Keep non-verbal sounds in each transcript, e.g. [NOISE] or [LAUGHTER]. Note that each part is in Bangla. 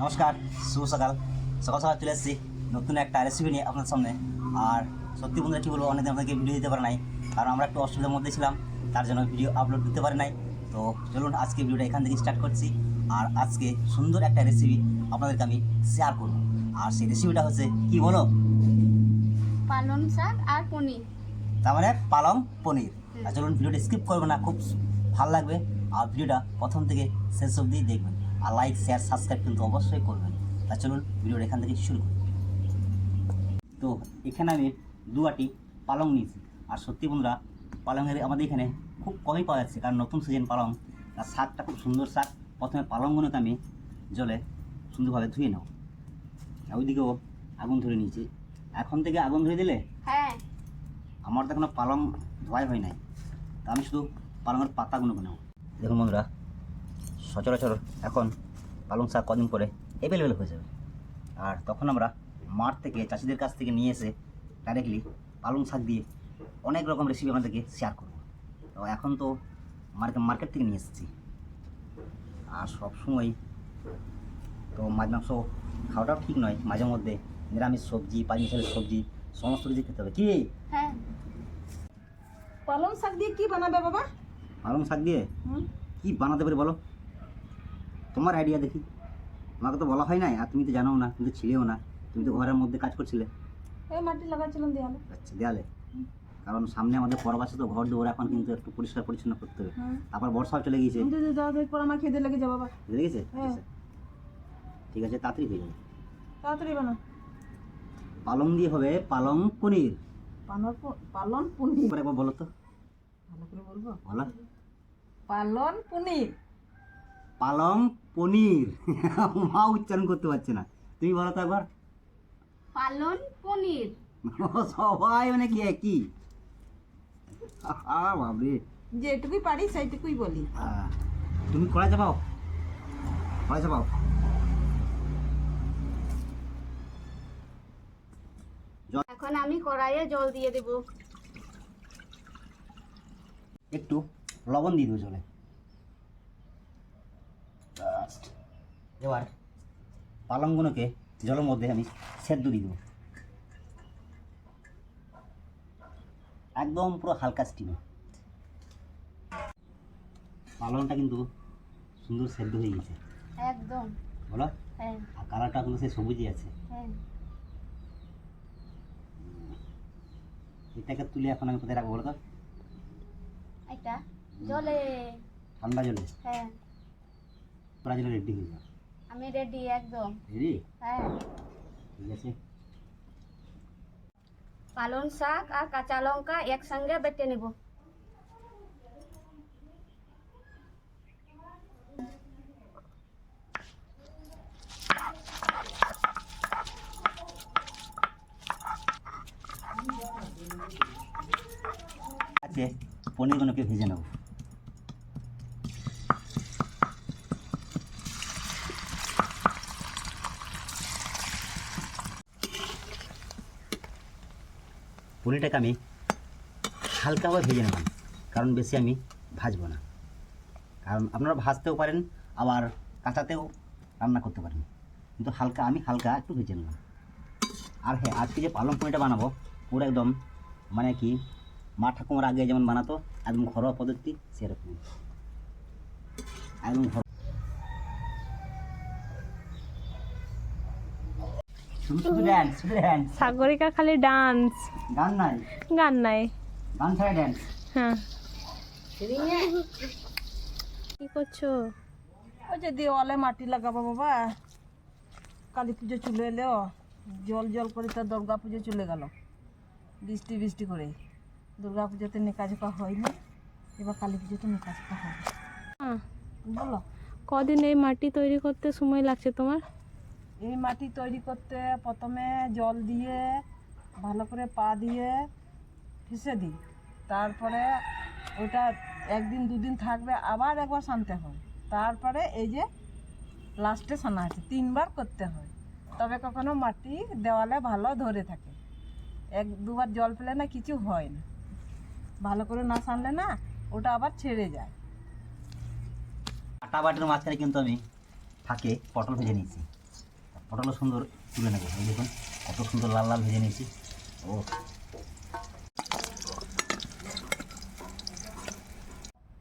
নমস্কার শুভ সকাল। সকাল সকাল চলে এসেছি নতুন একটা রেসিপি নিয়ে আপনার সামনে। আর সত্যি বন্ধুরা কী বলব অনেকদিন আপনাদেরকে ভিডিও দিতে পারে নাই কারণ আমরা একটু অসুবিধার মধ্যে ছিলাম তার জন্য ভিডিও আপলোড দিতে পারে নাই। তো চলুন আজকে ভিডিওটা এখান থেকে স্টার্ট করছি। আর আজকে সুন্দর একটা রেসিপি আপনাদেরকে আমি শেয়ার করব। আর সেই রেসিপিটা হচ্ছে কি বলো? পালং শাক আর পনির। তার মানে পালং পনির। আর চলুন ভিডিওটা স্কিপ করবে না খুব ভালো লাগবে। আর ভিডিওটা প্রথম থেকে শেষ অবধি দেখবেন। আর লাইক শেয়ার সাবস্ক্রাইব কিন্তু অবশ্যই করবেন। তা চলুন ভিডিওটা এখান থেকে শুরু করি। তো এখানে আমি দু আটি পালং নিয়েছি। আর সত্যি বন্ধুরা পালংয়ের আমাদের এখানে খুব কমই পাওয়া যাচ্ছে কারণ নতুন সিজন পালং। আর শাকটা খুব সুন্দর শাক। প্রথমে পালংগুলোকে আমি জলে সুন্দরভাবে ধুয়ে নাও আর ওইদিকেও আগুন ধরে নিয়েছি। এখন থেকে আগুন ধরে দিলে হ্যাঁ। আমার তো এখনও পালং ধোয়াই হয় নাই। তা আমি শুধু পালংয়ের পাতাগুলো বানাবো। দেখুন বন্ধুরা সচরাচর এখন পালং শাক কদিন পরে অ্যাভেলেবেল হয়ে যাবে। আর তখন আমরা মাঠ থেকে চাষিদের কাছ থেকে নিয়ে এসে ডাইরেক্টলি পালং শাক দিয়ে অনেক রকম রেসিপি আমাদেরকে শেয়ার করব। তো এখন তো মার্কেট মার্কেট থেকে নিয়ে এসেছি। আর সবসময় তো মাছ মাংস খাওয়াটাও ঠিক নয়। মাঝে মধ্যে নিরামিষ সবজি পাঁচ মিশালের সবজি সমস্ত কিছু খেতে হবে। কি? হ্যাঁ। পালং শাক দিয়ে কি বানাবে বাবা? পালং শাক দিয়ে? কি বানাতে পারি বলো? তোমার আইডিয়া দেখি। তোমাকে তো বলা হয় নাই আর তুমি তো জানো না তুমি তো ছিলেও না তুমি তো ঘরের মধ্যে কাজ করছিলে। এই মাটি লাগাচ্ছিলাম দেয়ালে। আচ্ছা দেয়ালে? কারণ সামনে আমাদের পরব আছে তো ঘর দুয়ার এখন কিন্তু একটু পরিষ্কার পরিচ্ছন্ন করতে হবে। হুম। তারপর বর্ষাও চলে গিয়েছে। আমার খেতে লেগে যাবে বাবা। বুঝে গেছে হ্যাঁ। ঠিক আছে। তাড়াতাড়ি হয়ে যাবে তাড়াতাড়ি বানা। পালং দিয়ে হবে পালং পনির। পালন পনির? একবার বলো তো। ভালো করে বলব? বলো। পালন পনির। পালং পনির। [LAUGHS] মা উচ্চারণ করতে পারছে না। তুমি বলো তো একবার। পালন পনির। [LAUGHS] সবাই মানে কি একই? আহা, বাবরে যেটুকুই পারি সেইটুকুই বলি। আহ, তুমি কড়াই চাপাও। কড়াই চাপাও। এখন আমি কড়াইয়ে জল দিয়ে দেব। একটু লবণ দিয়ে দেবো Just. এবার পালংগুলোকে জলের মধ্যে আমি সেদ্ধ দিয়ে দেবো। একদম পুরো হালকা স্টিমে পালংটা কিন্তু সুন্দর সেদ্ধ হয়ে গেছে। একদম। বলো? হ্যাঁ। আর কালারটা কিন্তু সেই সবুজই আছে। হ্যাঁ। এটাকে তুলে এখন আমি কোথায় রাখব বলো তো? এটা জলে। ঠান্ডা জলে? হ্যাঁ। তোরা রেডি হয়ে যাও আমি রেডি একদম। রেডি হ্যাঁ। ঠিক আছে। পালং শাক আর কাঁচা লঙ্কা একসঙ্গে বেটে নেব। আছে পনিরগুলোকে ভেজে নেব। পনিরটাকে আমি হালকাভাবে ভেজে নেব, কারণ বেশি আমি ভাজবো না। কারণ আপনারা ভাজতেও পারেন, আবার কাঁচাতেও রান্না করতে পারেন। কিন্তু হালকা, আমি হালকা একটু ভেজে নিলাম আর হ্যাঁ আজকে যে পালং পনিরটা বানাবো, পুরো একদম মানে কি, মা ঠাকুমার আগে যেমন বানাতো, একদম ঘরোয়া পদ্ধতি সেরকম একদম শুধু শুধু ড্যান্স শুধু ড্যান্স সাগরিকা খালি ডান্স গান নাই? গান নাই। গান ছাড়া ড্যান্স হ্যাঁ। কি করছ? ওই যে দেওয়ালে মাটি লাগাবো বাবা। কালী পুজো চলে এলো। জল জল করে তো দুর্গা পুজো চলে গেল। বৃষ্টি বৃষ্টি করে। দুর্গা পুজোতে নেকাঝোকা হয়নি। এবার কালী পুজোতে নেকাঝোকা হবে। হ্যাঁ, বলো। কদিন এই মাটি তৈরি করতে সময় লাগছে তোমার? এই মাটি তৈরি করতে প্রথমে জল দিয়ে ভালো করে পা দিয়ে ফেসে দিই। তারপরে ওটা একদিন দুদিন থাকবে, আবার একবার সানতে হয়। তারপরে এই যে লাস্টে সানা আছে, তিনবার করতে হয়। তবে কখনো মাটি দেওয়ালে ভালো ধরে থাকে। এক দুবার জল পেলে না কিছু হয় না। ভালো করে না সানলে না ওটা আবার ছেড়ে যায়। আটা বাটির মাঝখানে কিন্তু আমি ফাঁকে পটল ভেজে নিয়েছি। পটলও সুন্দর তুলে নেব? এই দেখুন, কত সুন্দর লাল লাল ভেজে নিয়েছি। ও।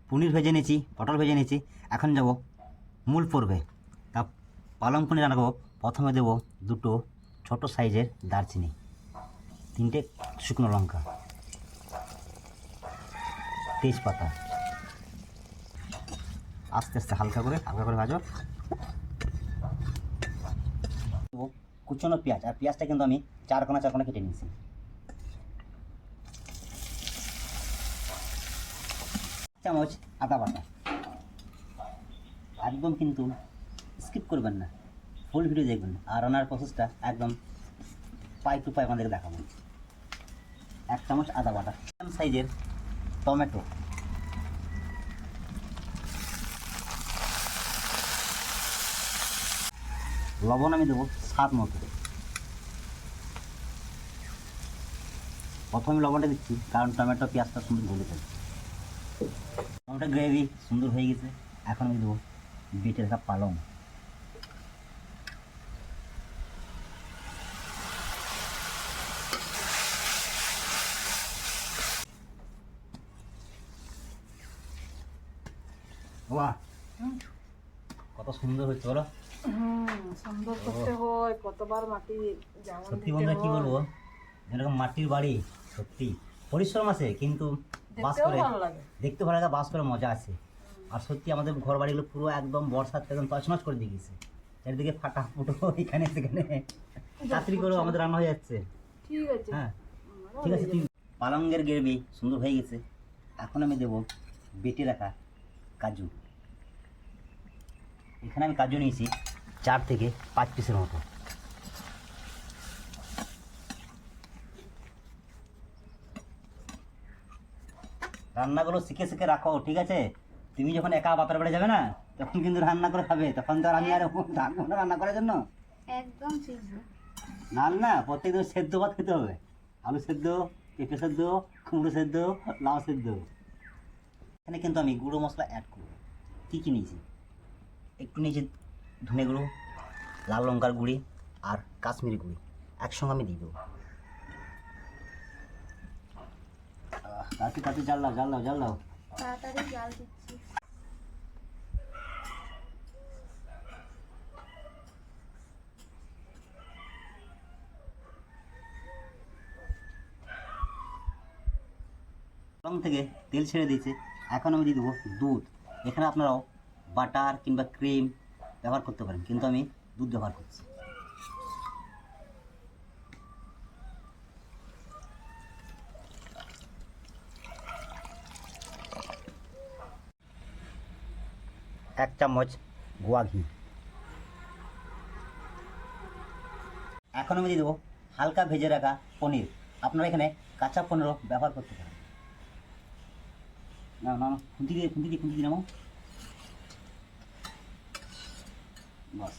পনির ভেজে নিয়েছি, পটল ভেজে নিয়েছি। এখন যাব মূল পর্বে। তা পালং পনির করব প্রথমে দেবো দুটো ছোট সাইজের দারচিনি, তিনটে শুকনো লঙ্কা, তেজপাতা। আস্তে আস্তে হালকা করে হালকা করে ভাজো দেবো কুচনো পেঁয়াজ, আর পেঁয়াজটা কিন্তু আমি চার কোনা চার কোনা কেটে নিয়েছি। চামচ আদা বাটা। একদম কিন্তু স্কিপ করবেন না, ফুল ভিডিও দেখবেন, আর ওনার প্রসেসটা একদম পাই টু পাই আমাদেরকে দেখাবো। এক চামচ আদা বাটা সাইজের টমেটো। লবণ আমি দেবো। স্বাদ মতো। প্রথমে লবণটা দিচ্ছি কারণ টমেটো পেঁয়াজটা সুন্দর গলে যাবে। টমেটো গ্রেভি সুন্দর হয়ে গেছে এখন আমি দেবো বেটে রাখা পালং। বাহ! কত সুন্দর হচ্ছে বলো। হুম করতে হয় কতবার মাটি যেমন সত্যি বন্ধুরা কি বলব? যেরকম মাটির বাড়ি সত্যি। পরিশ্রম আছে কিন্তু বাস করে দেখতে ভালো লাগে বাস করে মজা আছে। আর সত্যি আমাদের ঘর বাড়িগুলো পুরো একদম বর্ষাতে একদম তছনছ করে দিয়ে গেছে। চারিদিকে ফাটা ফুটো এখানে সেখানে। চাকরি করেও আমাদের রান্না হয়ে যাচ্ছে। ঠিক আছে। হ্যাঁ ঠিক আছে তুই পালঙ্গের গ্রেভি সুন্দর হয়ে গেছে। এখন আমি দেবো বেটে রাখা কাজু। এখানে আমি কাজু নিয়েছি। চার থেকে পাঁচ পিসের মতো। রান্নাগুলো শিখে শিখে রাখো ঠিক আছে? তুমি যখন একা বাপের বাড়ি যাবে না তখন কিন্তু রান্না করে খাবে। তখন তো আর আমি আর থাকব না রান্না করার জন্য। একদম না না প্রত্যেকদিন সেদ্ধ ভাত খেতে হবে। আলু সেদ্ধ পেঁপে সেদ্ধ কুমড়ো সেদ্ধ লাউ সেদ্ধ। এখানে কিন্তু আমি গুঁড়ো মশলা অ্যাড করব। কী কী নিয়েছি? একটু নিয়েছি ধনে গুঁড়ো লাল লঙ্কার গুঁড়ি আর কাশ্মীরি গুঁড়ি। একসঙ্গে আমি দিয়ে দেবো। তাড়াতাড়ি জাল দাও জাল দাও জাল দাও। তাড়াতাড়ি জাল দিচ্ছি। রং থেকে তেল ছেড়ে দিয়েছে। এখন আমি দিয়ে দেবো দুধ। এখানে আপনারাও বাটার কিংবা ক্রিম ব্যবহার করতে পারেন, কিন্তু আমি দুধ ব্যবহার করছি। এক চামচ গোয়া ঘি। এখন আমি দিয়ে দেবো হালকা ভেজে রাখা পনির। আপনারা এখানে কাঁচা পনিরও ব্যবহার করতে পারেন। না না খুন্তি দিয়ে খুন্তি দিয়ে খুন্তি দিয়ে নামাও। বাস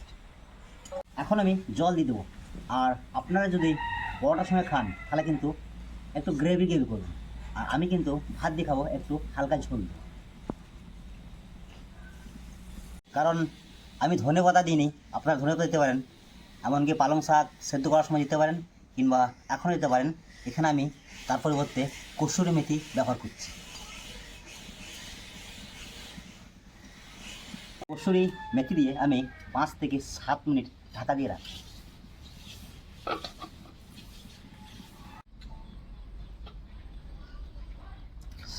এখন আমি জল দিয়ে দেবো। আর আপনারা যদি বড়টার সঙ্গে খান, তাহলে কিন্তু একটু গ্রেভি গ্রেভি করবেন আর আমি কিন্তু ভাত দিয়ে খাব একটু হালকা ঝোল। কারণ আমি ধনে পাতা দিইনি, আপনারা ধনে পাতা দিতে পারেন, এমনকি পালং শাক সেদ্ধ করার সময় দিতে পারেন, কিংবা এখনও দিতে পারেন। এখানে আমি তার পরিবর্তে কসুরি মেথি ব্যবহার করছি। কসুরি মেথি দিয়ে আমি পাঁচ থেকে সাত মিনিট ঢাকা দিয়ে রাখি।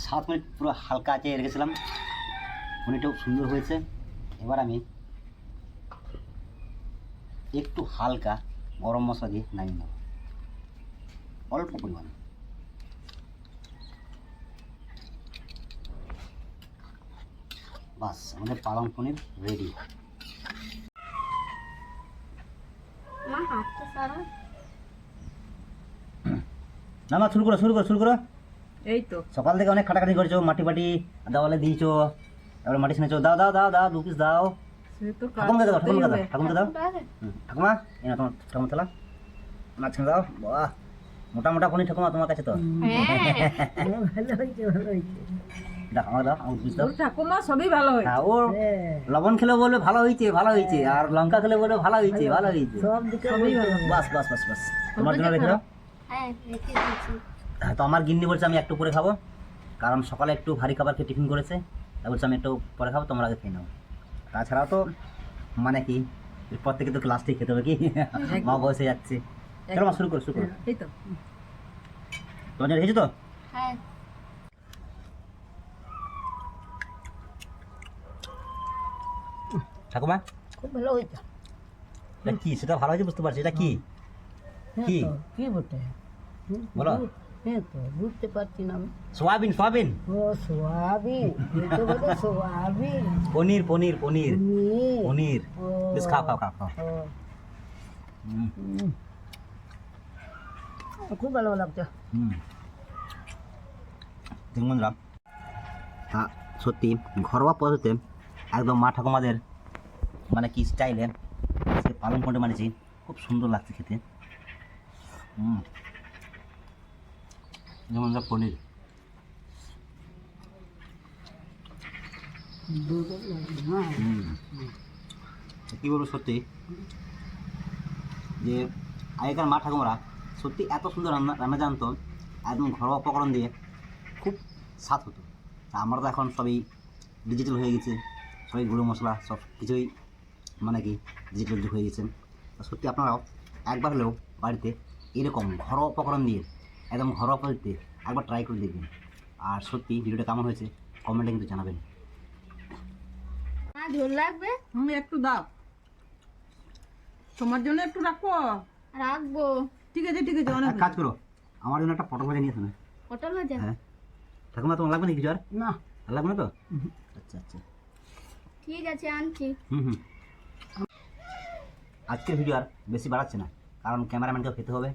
সাত মিনিট পুরো হালকা আঁচে রেখেছিলাম। পনিরটাও সুন্দর হয়েছে। এবার আমি একটু হালকা গরম মশলা দিয়ে নামিয়ে নেব। অল্প পরিমাণে। বাস আমাদের পালং পনির রেডি মা না না শুরু করো শুরু করো শুরু করো। এই তো। সকাল থেকে অনেক খাটাখাটি করেছ মাটি বাটি দেওয়ালে দিয়েছ তারপরে মাটি শুনেছো দাও দাও দাও দাও দু পিস দাও। ঠাকুমাকে দাও ঠাকুমাকে দাও। ঠাকুমাকে দাও। ঠাকুমা এই না তোমার ঠাকুমা তালা মাঝখানে দাও বাহ। মোটা মোটা পনির ঠাকুমা তোমার কাছে তো। হ্যাঁ। [LAUGHS] ভালো হয়েছে ভালো হয়েছে। দাও ঠাকুমা সবই ভালো হয় হ্যাঁ। ও লবণ খেলে বলে ভালো হয়েছে ভালো হয়েছে। আর লঙ্কা খেলে বলে ভালো হয়েছে ভালো হয়েছে। সবই ভালো। বাস বাস বাস বাস। তোমার জন্য রেখে দাও। হ্যাঁ রেখে হ্যাঁ, তো আমার গিন্নি বলছে আমি একটু পরে খাব। কারণ সকালে একটু ভারী খাবার খেয়ে টিফিন করেছে। তাই বলছে আমি একটু পরে খাব তোমরা আগে খেয়ে নাও। তাছাড়াও তো মানে কি এরপর থেকে তো ক্লাসটাই খেতে হবে কি? মা বসে যাচ্ছে। চলো মা শুরু করো শুরু করো। এই তো। তোমার জন্য রেখেছো তো? হ্যাঁ। ঠাকুমা? খুব ভালো হয়েছে। এটা কি? সেটা ভালো হয়েছে বুঝতে পারছি। এটা কি? কি? কি বটে? বলো। হ্যাঁ তো বুঝতে পারছি না আমি। Soybean soybean? ও সোয়াবিন। এটা বলে সোয়াবিন। পনির পনির পনির। পনির। বেশ খাও খাও খাও খাও। ও, হুম, হুম। খুব ভালো লাগছে। হুম। দেখুন বন্ধুরা সত্যি ঘরোয়া পদ্ধতিতে একদম মা ঠাকুমাদের মানে কি স্টাইলে আজকে পালন করে মানেছি খুব সুন্দর লাগছে খেতে। যেমন যা পনির। কী বলব সত্যি? যে আগেকার মা ঠাকুমারা সত্যি এত সুন্দর রান্না রান্না জানতো, একদম ঘরোয়া উপকরণ দিয়ে খুব স্বাদ হতো। আমরা তো এখন সবই ডিজিটাল হয়ে গেছে। সবই গুঁড়ো মশলা, সব কিছুই মানে কি ডিজিটাল হয়ে গেছেন। সত্যি আপনারাও একবার হলেও বাড়িতে এরকম ঘরোয়া উপকরণ দিয়ে একদম ঘরোয়া পদ্ধতিতে একবার ট্রাই করে দেখবেন। আর সত্যি ভিডিওটা কেমন হয়েছে কমেন্টে কিন্তু জানাবেন। মা ঝোল লাগবে? হুম একটু দাও। তোমার জন্য একটু রাখো। রাখব। ঠিক আছে ঠিক আছে অনেক কাজ করো আমার জন্য একটা পটল ভাজা নিয়ে আসো না। পটল ভাজা? হ্যাঁ। ঠাকুমা তোমার লাগবে না। কিছু আর না লাগবে না তো? আচ্ছা আচ্ছা। ঠিক আছে আনছি। হুম হুম। আজকের ভিডিও আর বেশি বাড়াচ্ছে না, কারণ ক্যামেরাম্যানকেও খেতে হবে।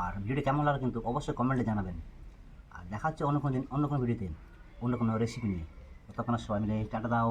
আর ভিডিওটা কেমন লাগল কিন্তু অবশ্যই কমেন্টে জানাবেন। আর দেখাচ্ছে অন্য কোনো দিন, অন্য কোনো ভিডিওতে অন্য কোনো রেসিপি নিয়ে। ততক্ষণ সবাই মিলে টাটা দাও।